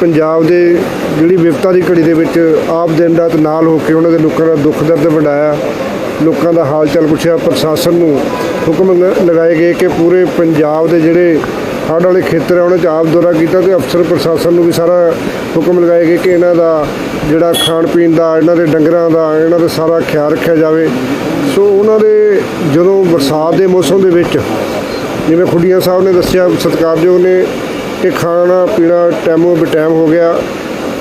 ਪੰਜਾਬ ਦੇ ਜਿਹੜੀ ਵਿਪਤਾ ਦੀ ਘੜੀ ਦੇ ਵਿੱਚ ਆਪ ਦਿਨ ਰਾਤ ਨਾਲ ਹੋ ਕੇ ਉਹਨਾਂ ਦੇ ਲੋਕਾਂ ਦਾ ਦੁੱਖ ਦਰਦ ਵੰਡਾਇਆ, ਲੋਕਾਂ ਦਾ ਹਾਲ ਚਾਲ ਪੁੱਛਿਆ, ਪ੍ਰਸ਼ਾਸਨ ਨੂੰ ਹੁਕਮ ਲਗਾਏ ਗਏ ਕਿ ਪੂਰੇ ਪੰਜਾਬ ਦੇ ਜਿਹੜੇ ਹੜ੍ਹ ਵਾਲੇ ਖੇਤਰ ਆ, ਉਹਨਾਂ 'ਚ ਆਪ ਦੌਰਾ ਕੀਤਾ ਤੇ ਅਫਸਰ ਪ੍ਰਸ਼ਾਸਨ ਨੂੰ ਵੀ ਸਾਰਾ ਹੁਕਮ ਲਗਾਏ ਗਏ ਕਿ ਇਹਨਾਂ ਦਾ ਜਿਹੜਾ ਖਾਣ ਪੀਣ ਦਾ, ਇਹਨਾਂ ਦੇ ਡੰਗਰਾਂ ਦਾ, ਇਹਨਾਂ ਦਾ ਸਾਰਾ ਖਿਆਲ ਰੱਖਿਆ ਜਾਵੇ। ਸੋ ਉਹਨਾਂ ਦੇ ਜਦੋਂ ਬਰਸਾਤ ਦੇ ਮੌਸਮ ਦੇ ਵਿੱਚ ਜਿਵੇਂ ਖੁੱਡੀਆਂ ਸਾਹਿਬ ਨੇ ਦੱਸਿਆ, ਸਤਿਕਾਰਯੋਗ ਨੇ ਕਿ ਖਾਣਾ ਪੀਣਾ ਟੈਮੋ ਬਟਾਈਮ ਹੋ ਗਿਆ।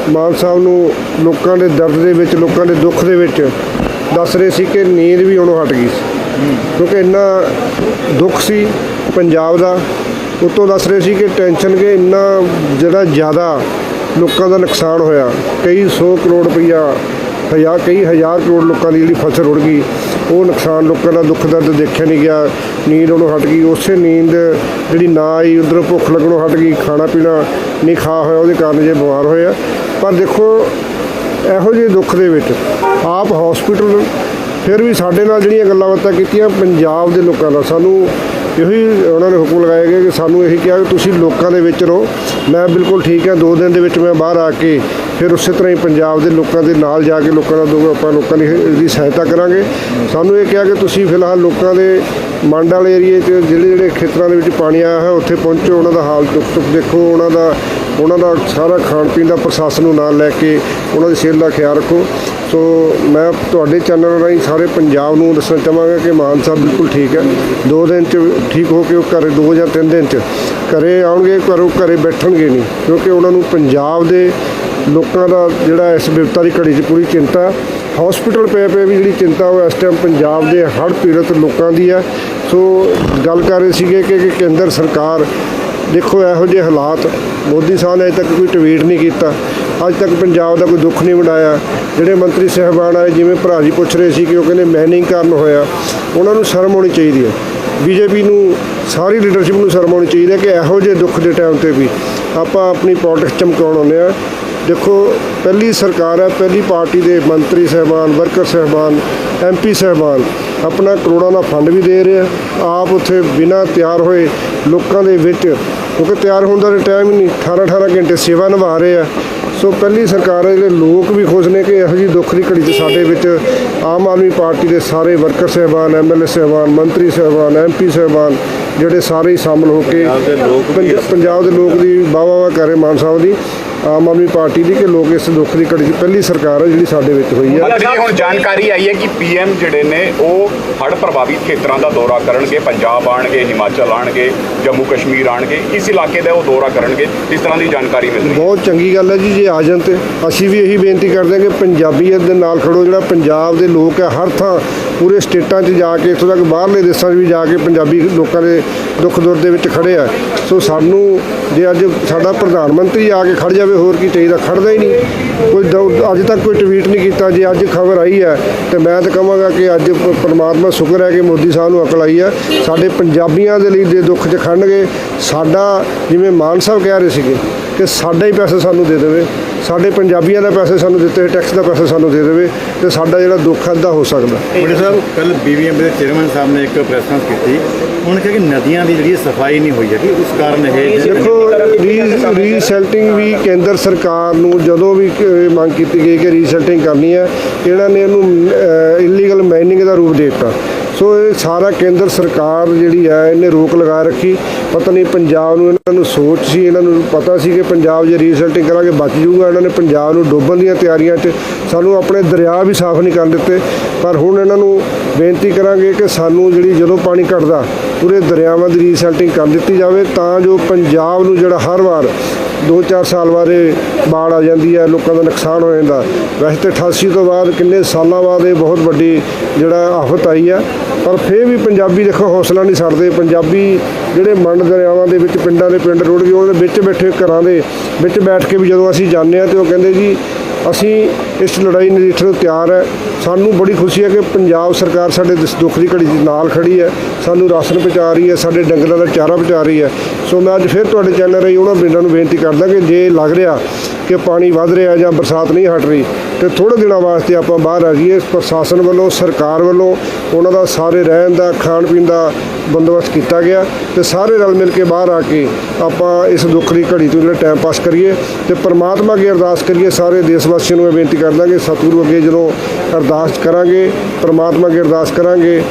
ਮਾਨ ਸਾਹਿਬ ਨੂੰ ਲੋਕਾਂ ਦੇ ਦਰਦ ਦੇ ਵਿੱਚ, ਲੋਕਾਂ ਦੇ ਦੁੱਖ ਦੇ ਵਿੱਚ ਦੱਸ ਰਹੇ ਸੀ ਕਿ ਨੀਂਦ ਵੀ ਉਹਨੂੰ ਹਟ ਗਈ ਸੀ। ਕਿਉਂਕਿ ਇੰਨਾ ਦੁੱਖ ਸੀ ਪੰਜਾਬ ਦਾ, ਉਤੋਂ ਦੱਸ ਰਹੇ ਸੀ ਕਿ ਟੈਨਸ਼ਨ ਕਿ ਇੰਨਾ ਜਿਹੜਾ ਜ਼ਿਆਦਾ ਲੋਕਾਂ ਦਾ ਨੁਕਸਾਨ ਹੋਇਆ, ਕਈ 100 ਕਰੋੜ ਰੁਪਈਆ ਹਜ਼ਾਰ, ਕਈ ਹਜ਼ਾਰ ਕਰੋੜ ਲੋਕਾਂ ਦੀ ਜਿਹੜੀ ਫਸਲ ਰੁੜ ਗਈ, ਉਹ ਨੁਕਸਾਨ ਲੋਕਾਂ ਦਾ ਦੁੱਖ ਦਰਦ ਦੇਖਿਆ ਨਹੀਂ ਗਿਆ, ਨੀਂਦ ਉਹਨੂੰ ਹਟ ਗਈ, ਉਸੇ ਨੀਂਦ ਜਿਹੜੀ ਨਾ ਆਈ, ਉਧਰੋਂ ਭੁੱਖ ਲੱਗਣੋਂ ਹਟ ਗਈ, ਖਾਣਾ ਪੀਣਾ ਨਹੀਂ ਖਾ ਹੋਇਆ, ਉਹਦੇ ਕਾਰਨ ਜੇ ਬਿਮਾਰ ਹੋਇਆ। ਪਰ ਦੇਖੋ, ਇਹੋ ਜਿਹੇ ਦੁੱਖ ਦੇ ਵਿੱਚ ਆਪ ਹਸਪੀਟਲ ਫਿਰ ਵੀ ਸਾਡੇ ਨਾਲ ਜਿਹੜੀਆਂ ਗੱਲਾਂ ਬਾਤਾਂ ਕੀਤੀਆਂ, ਪੰਜਾਬ ਦੇ ਲੋਕਾਂ ਨਾਲ ਸਾਨੂੰ ਇਹੋ ਹੀ ਉਹਨਾਂ ਨੇ ਹੁਕਮ ਲਗਾਏ ਗਏ ਕਿ ਸਾਨੂੰ ਇਹੀ ਕਿਹਾ ਕਿ ਤੁਸੀਂ ਲੋਕਾਂ ਦੇ ਵਿੱਚ ਰਹੋ। ਮੈਂ ਬਿਲਕੁਲ ਠੀਕ ਹਾਂ, ਦੋ ਦਿਨ ਦੇ ਵਿੱਚ ਮੈਂ ਬਾਹਰ ਆ ਕੇ ਫਿਰ ਉਸੇ ਤਰ੍ਹਾਂ ਹੀ ਪੰਜਾਬ ਦੇ ਲੋਕਾਂ ਦੇ ਨਾਲ ਜਾ ਕੇ ਲੋਕਾਂ ਦਾ ਦੋ ਆਪਾਂ ਲੋਕਾਂ ਦੀ ਇਹਦੀ ਸਹਾਇਤਾ ਕਰਾਂਗੇ। ਸਾਨੂੰ ਇਹ ਕਿਹਾ ਕਿ ਤੁਸੀਂ ਫਿਲਹਾਲ ਲੋਕਾਂ ਦੇ ਮੰਡ ਵਾਲੇ ਏਰੀਏ 'ਚ ਜਿਹੜੇ ਜਿਹੜੇ ਖੇਤਰਾਂ ਦੇ ਵਿੱਚ ਪਾਣੀ ਆਇਆ ਹੈ ਉੱਥੇ ਪਹੁੰਚੋ, ਉਹਨਾਂ ਦਾ ਹਾਲ ਦੁੱਖ ਸੁੱਖ ਦੇਖੋ, ਉਹਨਾਂ ਦਾ ਉਹਨਾਂ ਦਾ ਸਾਰਾ ਖਾਣ ਪੀਣ ਦਾ ਪ੍ਰਸ਼ਾਸਨ ਨੂੰ ਨਾਲ ਲੈ ਕੇ ਉਹਨਾਂ ਦੀ ਸਿਹਤ ਦਾ ਖਿਆਲ ਰੱਖੋ। ਸੋ ਮੈਂ ਤੁਹਾਡੇ ਚੈਨਲ ਰਾਹੀਂ ਸਾਰੇ ਪੰਜਾਬ ਨੂੰ ਦੱਸਣਾ ਚਾਹਾਂਗਾ ਕਿ ਮਾਨ ਸਾਹਿਬ ਬਿਲਕੁਲ ਠੀਕ ਹੈ। ਦੋ ਦਿਨ ਚ ਠੀਕ ਹੋ ਕੇ ਉਹ ਘਰੇ, ਦੋ ਜਾਂ ਤਿੰਨ ਦਿਨ ਚ ਘਰੇ ਆਉਣਗੇ ਘਰੋਂ ਘਰੇ ਬੈਠਣਗੇ ਨਹੀਂ। ਕਿਉਂਕਿ ਉਹਨਾਂ ਨੂੰ ਪੰਜਾਬ ਦੇ ਲੋਕਾਂ ਦਾ ਜਿਹੜਾ ਇਸ ਵਿਪਤਾ ਦੀ ਘੜੀ 'ਚ ਪੂਰੀ ਚਿੰਤਾ ਹਸਪੀਟਲ ਪਏ ਪਏ ਵੀ ਜਿਹੜੀ ਚਿੰਤਾ ਉਹ ਇਸ ਟਾਈਮ ਪੰਜਾਬ ਦੇ ਹੜ੍ਹ ਪੀੜਤ ਲੋਕਾਂ ਦੀ ਹੈ। ਸੋ ਗੱਲ ਕਰ ਰਹੇ ਸੀਗੇ ਕਿ ਕੇਂਦਰ ਸਰਕਾਰ ਦੇਖੋ ਇਹੋ ਜਿਹੇ ਹਾਲਾਤ ਮੋਦੀ ਸਾਹਿਬ ਨੇ ਅਜੇ ਤੱਕ ਕੋਈ ਟਵੀਟ ਨਹੀਂ ਕੀਤਾ। ਅੱਜ ਤੱਕ ਪੰਜਾਬ ਦਾ ਕੋਈ ਦੁੱਖ ਨਹੀਂ ਵੰਡਾਇਆ। ਜਿਹੜੇ ਮੰਤਰੀ ਸਹਿਬਾਨ ਆਏ, ਜਿਵੇਂ ਭਰਾ ਜੀ ਪੁੱਛ ਰਹੇ ਸੀ ਕਿ ਉਹ ਕਹਿੰਦੇ ਮੈਨਿੰਗ ਕਾਰਨ ਹੋਇਆ, ਉਹਨਾਂ ਨੂੰ ਸ਼ਰਮ ਹੋਣੀ ਚਾਹੀਦੀ ਹੈ। ਬੀਜੇਪੀ ਨੂੰ, ਸਾਰੀ ਲੀਡਰਸ਼ਿਪ ਨੂੰ ਸ਼ਰਮ ਹੋਣੀ ਚਾਹੀਦੀ ਹੈ ਕਿ ਇਹੋ ਜਿਹੇ ਦੁੱਖ ਦੇ ਟਾਈਮ ਤੇ ਵੀ ਆਪਾਂ ਆਪਣੀ ਪੋਲਿਟਿਕਸ ਚਮਕਾਉਣ ਆਉਂਦੇ ਆ ਦੇਖੋ, ਪਹਿਲੀ ਸਰਕਾਰ ਹੈ, ਪਹਿਲੀ ਪਾਰਟੀ ਦੇ ਮੰਤਰੀ ਸਹਿਬਾਨ ਵਰਕਰ ਸਹਿਬਾਨ ਐਮਪੀ ਸਹਿਬਾਨ, ਆਪਣਾ ਕਰੋੜਾਂ ਦਾ ਫੰਡ ਵੀ ਦੇ ਰਹੇ ਆ। ਆਪ ਉੱਥੇ ਬਿਨਾਂ ਤਿਆਰ ਹੋਏ ਲੋਕਾਂ ਦੇ ਵਿੱਚ, ਕਿਉਂਕਿ ਤਿਆਰ ਹੋਣ ਦਾ ਟਾਈਮ ਹੀ ਨਹੀਂ 18 18 ਘੰਟੇ ਸੇਵਾ ਨਿਭਾ ਰਹੇ ਆ। ਸੋ ਪਹਿਲੀ ਸਰਕਾਰ ਹੈ ਜਿਹੜੇ ਲੋਕ ਵੀ ਖੁਸ਼ ਨੇ ਕਿ ਇਹੋ ਜਿਹੀ ਦੁੱਖ ਦੀ ਘੜੀ 'ਚ ਸਾਡੇ ਵਿੱਚ ਆਮ ਆਦਮੀ ਪਾਰਟੀ ਦੇ ਸਾਰੇ ਵਰਕਰ ਸਹਿਬਾਨ ਐਮਐਲਏ ਸਹਿਬਾਨ ਮੰਤਰੀ ਸਹਿਬਾਨ ਐਮਪੀ ਸਹਿਬਾਨ ਜਿਹੜੇ ਸਾਰੇ ਹੀ ਸ਼ਾਮਲ ਹੋ ਕੇ ਪੰਜਾਬ ਦੇ ਲੋਕ ਦੇ ਵਾਹ ਵਾਹ ਕਰ ਮਾਨ ਸਾਹਿਬ ਦੀ। ਆਮ ਆਦਮੀ ਪਾਰਟੀ ਦੀ ਕਿ ਲੋਕ ਇਸ ਦੁੱਖ ਦੀ ਘੜੀ 'ਚ ਪਹਿਲੀ ਸਰਕਾਰ ਹੈ ਜਿਹੜੀ ਸਾਡੇ ਵਿੱਚ ਹੋਈ ਹੈ? ਮਤਲਬ ਜੀ ਹੁਣ ਜਾਣਕਾਰੀ ਆਈ ਹੈ ਕਿ ਪੀਐਮ ਜਿਹੜੇ ਨੇ ਉਹ ਹੜ੍ਹ ਪ੍ਰਭਾਵਿਤ ਖੇਤਰਾਂ ਦਾ ਦੌਰਾ ਕਰਨਗੇ ਪੰਜਾਬ ਆਣਗੇ ਹਿਮਾਚਲ ਆਣਗੇ ਜੰਮੂ ਕਸ਼ਮੀਰ ਆਣਗੇ ਇਸ ਇਲਾਕੇ ਦਾ ਉਹ ਦੌਰਾ ਕਰਨਗੇ ਇਸ ਤਰ੍ਹਾਂ ਦੀ ਜਾਣਕਾਰੀ ਮਿਲ ਰਹੀ ਹੈ। ਬਹੁਤ ਚੰਗੀ ਗੱਲ ਹੈ ਜੀ ਜੇ ਆ ਜਾਣ ਤੇ। ਅਸੀਂ ਵੀ ਇਹੀ ਬੇਨਤੀ ਕਰਦੇ ਹਾਂ ਕਿ ਪੰਜਾਬੀਅਤ ਦੇ ਨਾਲ ਖੜੋ ਜਿਹੜਾ ਪੰਜਾਬ ਦੇ ਲੋਕ ਹੈ ਹਰ ਥਾਂ ਪੂਰੇ ਸਟੇਟਾਂ 'ਚ ਜਾ ਕੇ ਇੱਥੋਂ ਤੱਕ ਬਾਹਰਲੇ ਦੇਸ਼ਾਂ 'ਚ ਵੀ ਜਾ ਕੇ ਪੰਜਾਬੀ ਲੋਕਾਂ ਦੇ ਦੁੱਖ ਦੁੱਖ ਦੇ ਵਿੱਚ ਖੜੇ ਆ। ਸੋ ਸਾਨੂੰ ਜੇ ਅੱਜ ਸਾਡਾ ਪ੍ਰਧਾਨ ਮੰਤਰੀ ਆ ਕੇ ਖੜ ਜਾਵੇ ਹੋਰ ਕੀ ਚਾਹੀਦਾ? ਖੜਦਾ ਹੀ ਨਹੀਂ। ਕੋਈ ਦ- ਅੱਜ ਤੱਕ ਕੋਈ ਟਵੀਟ ਨਹੀਂ ਕੀਤਾ, ਜੇ ਅੱਜ ਖਬਰ ਆਈ ਹੈ, ਤੇ ਮੈਂ ਤਾਂ ਕਹਾਂਗਾ ਕਿ ਅੱਜ ਪਰਮਾਤਮਾ ਸ਼ੁਕਰ ਹੈ ਕਿ ਮੋਦੀ ਸਾਹਿਬ ਨੂੰ ਅਕਲ ਆਈ ਹੈ। ਸਾਡੇ ਪੰਜਾਬੀਆਂ ਦੇ ਲਈ ਦੇ ਦੁੱਖ 'ਚ ਖੜਨਗੇ, ਸਾਡਾ, ਜਿਵੇਂ ਮਾਨ ਸਾਹਿਬ ਕਹਿ ਰਹੇ ਸੀਗੇ, ਕਿ ਸਾਡਾ ਹੀ ਪੈਸਾ ਸਾਨੂੰ ਦੇ ਦੇਵੇ। ਸਾਡੇ ਪੰਜਾਬੀਆਂ ਦਾ ਪੈਸੇ ਸਾਨੂੰ ਦਿੱਤੇ ਹੋਏ ਟੈਕਸ ਦਾ ਪੈਸੇ ਸਾਨੂੰ ਦੇ ਦੇਵੇ ਤੇ ਸਾਡਾ ਜਿਹੜਾ ਦੁੱਖ ਅੱਧਾ ਹੋ ਸਕਦਾ। ਬੜੇ ਸਾਹਿਬ ਕੱਲ ਬੀਬੀਐਮ ਦੇ ਚੇਅਰਮੈਨ ਸਾਹਿਬ ਨੇ ਇੱਕ ਪ੍ਰੈਸ ਕਾਨਫਰੰਸ ਕੀਤੀ। ਉਹਨਾਂ ਕਿਹਾ ਕਿ ਨਦੀਆਂ ਦੀ ਜਿਹੜੀ ਸਫ਼ਾਈ ਨਹੀਂ ਹੋਈ ਹੈ ਕਿ ਉਸ ਕਾਰਨ ਇਹ ਦੇਖੋ ਰੀਸੈਲਟਿੰਗ ਵੀ ਕੇਂਦਰ ਸਰਕਾਰ ਨੂੰ ਜਦੋਂ ਵੀ ਮੰਗ ਕੀਤੀ ਗਈ ਕਿ ਰੀਸੈਲਟਿੰਗ ਕਰਨੀ ਹੈ ਇਹਨਾਂ ਨੇ ਇਹਨੂੰ ਇਲੀਗਲ ਮਾਈਨਿੰਗ ਦਾ ਰੂਪ ਦੇ ਦਿੱਤਾ। ਸੋ ਇਹ ਸਾਰਾ ਕੇਂਦਰ ਸਰਕਾਰ ਜਿਹੜੀ ਹੈ, ਇਹਨੇ ਰੋਕ ਲਗਾ ਰੱਖੀ। ਪਤਾ ਨਹੀਂ ਪੰਜਾਬ ਨੂੰ ਇਹਨਾਂ ਨੂੰ ਸੋਚ ਸੀ, ਇਹਨਾਂ ਨੂੰ ਪਤਾ ਸੀ ਕਿ ਪੰਜਾਬ ਜੇ ਰੀਸੈਲਟਿੰਗ ਕਰਾਂਗੇ, ਬਚ ਜੂਗਾ ਇਹਨਾਂ ਨੇ ਪੰਜਾਬ ਨੂੰ ਡੋਬਣ ਦੀਆਂ ਤਿਆਰੀਆਂ 'ਚ ਸਾਨੂੰ ਆਪਣੇ ਦਰਿਆ ਵੀ ਸਾਫ਼ ਨਹੀਂ ਕਰਨ ਦਿੱਤੇ। ਪਰ ਹੁਣ ਇਹਨਾਂ ਨੂੰ ਬੇਨਤੀ ਕਰਾਂਗੇ ਕਿ ਸਾਨੂੰ ਜਿਹੜੀ ਜਦੋਂ ਪਾਣੀ ਘਟਦਾ, ਪੂਰੇ ਦਰਿਆਵਾਂ ਦੀ ਰੀਸੈਲਟਿੰਗ ਕਰ ਦਿੱਤੀ ਜਾਵੇ, ਤਾਂ ਜੋ ਪੰਜਾਬ ਨੂੰ ਜਿਹੜਾ ਹਰ ਵਾਰ 2-4 ਸਾਲ ਬਾਅਦ ਇਹ ਬਾੜ ਆ ਜਾਂਦੀ ਹੈ, ਲੋਕਾਂ ਦਾ ਨੁਕਸਾਨ ਹੋ ਜਾਂਦਾ। ਵੈਸੇ ਤੇ 88 ਤੋਂ ਬਾਅਦ ਕਿੰਨੇ ਸਾਲਾਂ ਬਾਅਦ ਇਹ ਬਹੁਤ ਵੱਡੀ ਜਿਹੜਾ ਆਫਤ ਆਈ ਹੈ ਪਰ ਫਿਰ ਵੀ ਪੰਜਾਬੀ ਦੇਖੋ, ਹੌਸਲਾ ਨਹੀਂ ਛੱਡਦੇ। ਪੰਜਾਬੀ ਜਿਹੜੇ ਮੰਡ ਦਰਿਆਵਾਂ ਦੇ ਵਿੱਚ, ਪਿੰਡਾਂ ਦੇ ਪਿੰਡ ਰੁੜ ਗਏ ਉਹਨਾਂ ਦੇ ਵਿੱਚ ਬੈਠੇ ਘਰਾਂ ਦੇ ਵਿੱਚ ਬੈਠ ਕੇ ਵੀ ਜਦੋਂ ਅਸੀਂ ਜਾਂਦੇ ਹਾਂ ਤੇ ਉਹ ਕਹਿੰਦੇ ਜੀ, ਅਸੀਂ ਇਸ ਲੜਾਈ ਨਜਿੱਠਣ ਨੂੰ ਤਿਆਰ ਹੈ। ਸਾਨੂੰ ਬੜੀ ਖੁਸ਼ੀ ਹੈ ਕਿ ਪੰਜਾਬ ਸਰਕਾਰ ਸਾਡੇ ਇਸ ਦੁੱਖ ਦੀ ਘੜੀ ਦੇ ਨਾਲ ਖੜੀ ਹੈ। ਸਾਨੂੰ ਰਾਸ਼ਨ ਪਹੁੰਚਾ ਰਹੀ ਹੈ, ਸਾਡੇ ਡੰਗਰਾਂ ਦਾ ਚਾਰਾ ਪਹੁੰਚਾ ਰਹੀ ਹੈ। ਸੋ ਮੈਂ ਅੱਜ ਫਿਰ ਤੁਹਾਡੇ ਚੈਨਲ ਰਾਹੀਂ ਉਹਨਾਂ ਪਿੰਡਾਂ ਨੂੰ ਬੇਨਤੀ ਕਰਦਾ ਕਿ ਜੇ ਲੱਗ ਰਿਹਾ ਕਿ ਪਾਣੀ ਵੱਧ ਰਿਹਾ ਜਾਂ ਬਰਸਾਤ ਨਹੀਂ ਹਟ ਰਹੀ ਤੇ ਥੋੜੇ ਦਿਨਾਂ ਵਾਸਤੇ ਆਪਾਂ ਬਾਹਰ ਆ ਜਾਈਏ। ਪ੍ਰਸ਼ਾਸਨ ਵੱਲੋਂ, ਸਰਕਾਰ ਵੱਲੋਂ ਉਹਨਾਂ ਦਾ ਸਾਰੇ ਰਹਿਣ ਦਾ, ਖਾਣ ਪੀਣ ਦਾ ਬੰਦੋਬਸਤ ਕੀਤਾ ਗਿਆ ਤੇ ਸਾਰੇ ਰਲ ਮਿਲ ਕੇ ਬਾਹਰ ਆ ਕੇ ਆਪਾਂ ਇਸ ਦੁੱਖ ਦੀ ਘੜੀ ਤੋਂ ਜਿਹੜਾ ਟਾਈਮ ਪਾਸ ਕਰੀਏ ਤੇ ਪ੍ਰਮਾਤਮਾ ਅੱਗੇ ਅਰਦਾਸ ਕਰੀਏ। ਸਾਰੇ ਦੇਸ਼ ਵਾਸੀਆਂ ਨੂੰ ਇਹ ਬੇਨਤੀ ਕਰ ਦਾਂਗੇ ਸਤਿਗੁਰੂ ਅੱਗੇ ਜਦੋਂ ਅਰਦਾਸ ਕਰਾਂਗੇ, ਪ੍ਰਮਾਤਮਾ ਅੱਗੇ ਅਰਦਾਸ ਕਰਾਂਗੇ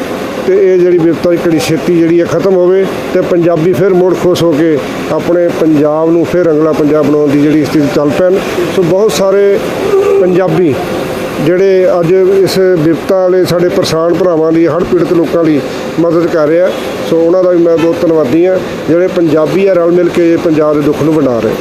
ਤੇ ਇਹ ਜਿਹੜੀ ਵਿਪਤਾ ਦੀ ਘੜੀ ਛੇਤੀ ਜਿਹੜੀ ਹੈ ਖਤਮ ਹੋਵੇ ਤੇ ਪੰਜਾਬੀ ਫਿਰ ਮੁੜ ਖੁਸ਼ ਹੋ ਕੇ ਆਪਣੇ ਪੰਜਾਬ ਨੂੰ ਫਿਰ ਅਗਲਾ ਪੰਜਾਬ ਬਣਾਉਣ ਦੀ ਜਿਹੜੀ ਸਥਿਤੀ ਚੱਲ ਪੈਣ। ਸੋ ਬਹੁਤ ਸਾਰੇ ਪੰਜਾਬੀ ਜਿਹੜੇ ਅੱਜ ਇਸ ਵਿਪਤਾ ਵਾਲੇ ਸਾਡੇ ਪਰੇਸ਼ਾਨ ਭਰਾਵਾਂ ਲਈ ਹੜ੍ਹ ਪੀੜਤ ਲੋਕਾਂ ਲਈ ਮਦਦ ਕਰ ਰਿਹਾ। ਸੋ ਉਹਨਾਂ ਦਾ ਵੀ ਮੈਂ ਬਹੁਤ ਧੰਨਵਾਦੀ ਹਾਂ, ਜਿਹੜੇ ਪੰਜਾਬੀ ਆ ਰਲ ਮਿਲ ਕੇ ਪੰਜਾਬ ਦੇ ਦੁੱਖ ਨੂੰ ਵੰਡਾ ਰਹੇ।